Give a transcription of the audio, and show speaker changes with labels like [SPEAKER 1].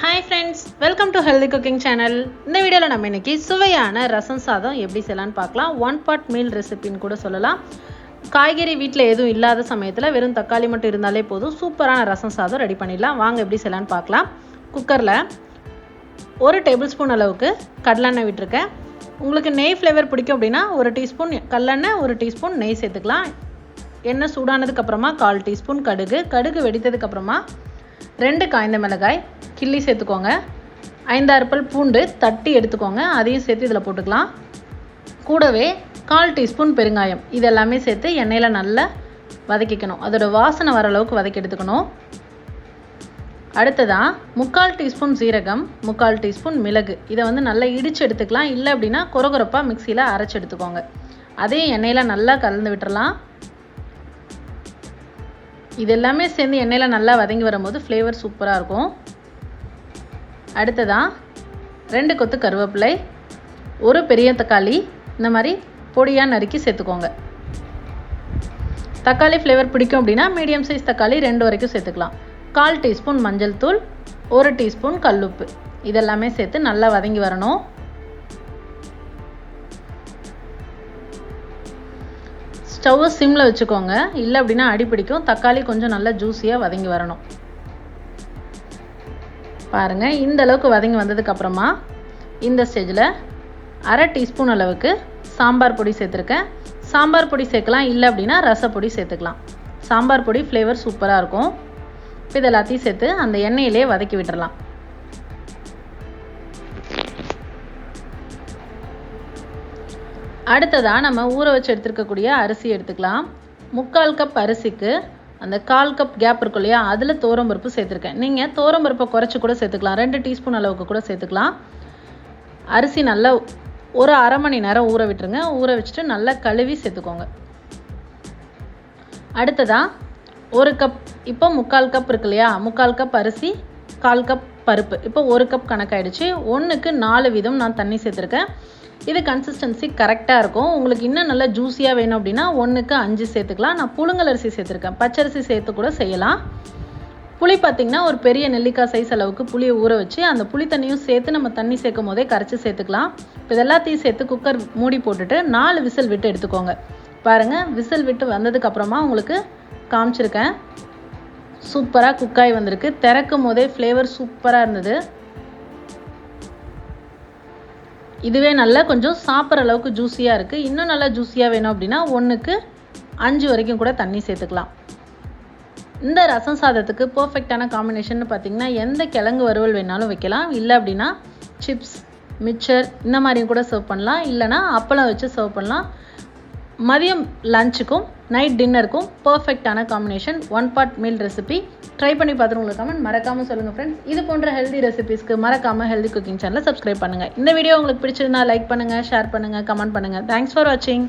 [SPEAKER 1] Hi friends welcome to healthy cooking channel இந்த வீடியோவில் நம்ம இன்னைக்கு சுவையான ரசம் சாதம் எப்படி செய்யலான்னு பார்க்கலாம். ஒன் பாட் மீல் ரெசிபின்னு கூட சொல்லலாம். காய்கறி வீட்டில் எதுவும் இல்லாத சமயத்தில் வெறும் தக்காளி மட்டும் இருந்தாலே போதும். சூப்பரான ரசம் சாதம் ரெடி பண்ணிடலாம். வாங்க எப்படி செய்யலான்னு பார்க்கலாம். குக்கரில் ஒரு டேபிள் ஸ்பூன் அளவுக்கு கடலெண்ணெய் விட்டுருக்கேன். உங்களுக்கு நெய் ஃப்ளேவர் பிடிக்கும் அப்படின்னா ஒரு டீஸ்பூன் கடலெண்ணெய் ஒரு டீஸ்பூன் நெய் சேர்த்துக்கலாம். எண்ணெய் சூடானதுக்கப்புறமா கால் டீஸ்பூன் கடுகு. கடுகு வெடித்ததுக்கப்புறமா ரெண்டு காய்ந்த மிளகாய் கிள்ளி சேர்த்துக்கோங்க. ஐந்தாறு பல் பூண்டு தட்டி எடுத்துக்கோங்க. அதையும் சேர்த்து இதில் போட்டுக்கலாம். கூடவே கால் டீஸ்பூன் பெருங்காயம். இதெல்லாமே சேர்த்து எண்ணெயில் நல்லா வதக்கிக்கணும். அதோட வாசனை வர அளவுக்கு வதக்கி எடுத்துக்கணும். அடுத்ததாக முக்கால் டீஸ்பூன் சீரகம் முக்கால் டீஸ்பூன் மிளகு. இதை வந்து நல்லா இடித்து எடுத்துக்கலாம். இல்லை அப்படின்னா கொரகொரப்பாக மிக்சியில் அரைச்சி எடுத்துக்கோங்க. அதையும் எண்ணெயில் நல்லா கலந்து விட்டுறலாம். இது எல்லாமே சேர்ந்து எண்ணெயில் நல்லா வதங்கி வரும்போது ஃப்ளேவர் சூப்பராக இருக்கும். அடுத்ததான் ரெண்டு கொத்து கருவேப்பிலை ஒரு பெரிய தக்காளி இந்த மாதிரி பொடியாக நறுக்கி சேர்த்துக்கோங்க. தக்காளி ஃப்ளேவர் பிடிக்கும் அப்படின்னா மீடியம் சைஸ் தக்காளி ரெண்டு வரைக்கும் சேர்த்துக்கலாம். கால் டீஸ்பூன் மஞ்சள் தூள் ஒரு டீஸ்பூன் கல்லுப்பு. இதெல்லாமே சேர்த்து நல்லா வதங்கி வரணும். ஸ்டவ்வை சிம்மில் வச்சுக்கோங்க. இல்லை அப்படின்னா அடிப்பிடிக்கும் தக்காளி கொஞ்சம் நல்லா ஜூஸியாக வதங்கி வரணும். பாருங்கள் இந்த அளவுக்கு வதங்கி வந்ததுக்கப்புறமா இந்த ஸ்டேஜில் அரை டீஸ்பூன் அளவுக்கு சாம்பார் பொடி சேர்த்துருக்கேன். சாம்பார் பொடி சேர்க்கலாம் இல்லை அப்படின்னா ரசப்பொடி சேர்த்துக்கலாம். சாம்பார் பொடி ஃப்ளேவர் சூப்பராக இருக்கும். இப்போ இது எல்லாத்தையும் சேர்த்து அந்த எண்ணெயிலே வதக்கி விட்டுறலாம். அடுத்ததாக நம்ம ஊற வச்சு எடுத்துருக்கக்கூடிய அரிசி எடுத்துக்கலாம். முக்கால் கப் அரிசிக்கு அந்த கால் கப் கேப் இருக்கும் இல்லையா அதில் பருப்பு சேர்த்துருக்கேன். நீங்கள் பருப்பை குறைச்சி கூட சேர்த்துக்கலாம். ரெண்டு டீஸ்பூன் அளவுக்கு கூட சேர்த்துக்கலாம். அரிசி நல்லா ஒரு அரை மணி நேரம் ஊற விட்டுருங்க. ஊற வச்சுட்டு நல்லா கழுவி சேர்த்துக்கோங்க. அடுத்ததாக ஒரு கப் இப்போ முக்கால் கப் இருக்கு இல்லையா முக்கால் கப் அரிசி கால் கப் பருப்பு. இப்போ ஒரு கப் கணக்காயிடுச்சு. ஒன்றுக்கு நாலு வீதம் நான் தண்ணி சேர்த்துருக்கேன். இது கன்சிஸ்டன்சி கரெக்டாக இருக்கும். உங்களுக்கு இன்னும் நல்லா ஜூஸியாக வேணும் அப்படின்னா ஒன்றுக்கு அஞ்சு சேர்த்துக்கலாம். நான் புழுங்கலரிசி சேர்த்துருக்கேன். பச்சரிசி சேர்த்து கூட செய்யலாம். புளி பார்த்திங்கன்னா ஒரு பெரிய நெல்லிக்காய் சைஸ் அளவுக்கு புளியை ஊற வச்சு அந்த புளி தண்ணியும் சேர்த்து நம்ம தண்ணி சேர்க்கும் போதே கரைச்சி சேர்த்துக்கலாம். இப்போ இதெல்லாத்தையும் சேர்த்து குக்கர் மூடி போட்டுட்டு நாலு விசில் விட்டு எடுத்துக்கோங்க. பாருங்கள் விசில் விட்டு வந்ததுக்கப்புறமா உங்களுக்கு காமிச்சிருக்கேன். சூப்பராக குக்காய் வந்திருக்கு. திறக்கும் போதே ஃப்ளேவர் சூப்பராக இருந்தது. இதுவே நல்லா கொஞ்சம் சாப்பிட்ற அளவுக்கு ஜூஸியாக இருக்குது இன்னும் நல்லா ஜூஸியாக வேணும் அப்படின்னா ஒன்றுக்கு அஞ்சு வரைக்கும் கூட தண்ணி சேர்த்துக்கலாம். இந்த ரசம் சாதத்துக்கு பர்ஃபெக்டான காம்பினேஷன் பார்த்திங்கன்னா எந்த கிழங்கு வறுவல் வேணாலும் வைக்கலாம். இல்லை அப்படின்னா சிப்ஸ் மிக்சர் இந்த மாதிரியும் கூட சர்வ் பண்ணலாம். இல்லைனா அப்பளம் வச்சு சர்வ் பண்ணலாம். மதியம் லஞ்சுக்கும் நைட் டின்னருக்கும் பர்ஃபெக்டான combination one pot meal recipe try பண்ணி பார்த்துட்டு உங்களுக்கு கமெண்ட் மறக்காமல் சொல்லுங்கள் ஃப்ரெண்ட்ஸ் இது போன்ற ஹெல்தி ரெசிபிஸ்க்கு மறக்காமல் ஹெல்தி குக்கிங் சேனலை சப்ஸ்கிரைப் பண்ணுங்கள் இந்த வீடியோ உங்களுக்கு பிடிச்சிருந்தா லைக் பண்ணுங்கள் ஷேர் பண்ணுங்கள் கமெண்ட் பண்ணுங்கள் தேங்க்ஸ் ஃபார் வாட்சிங்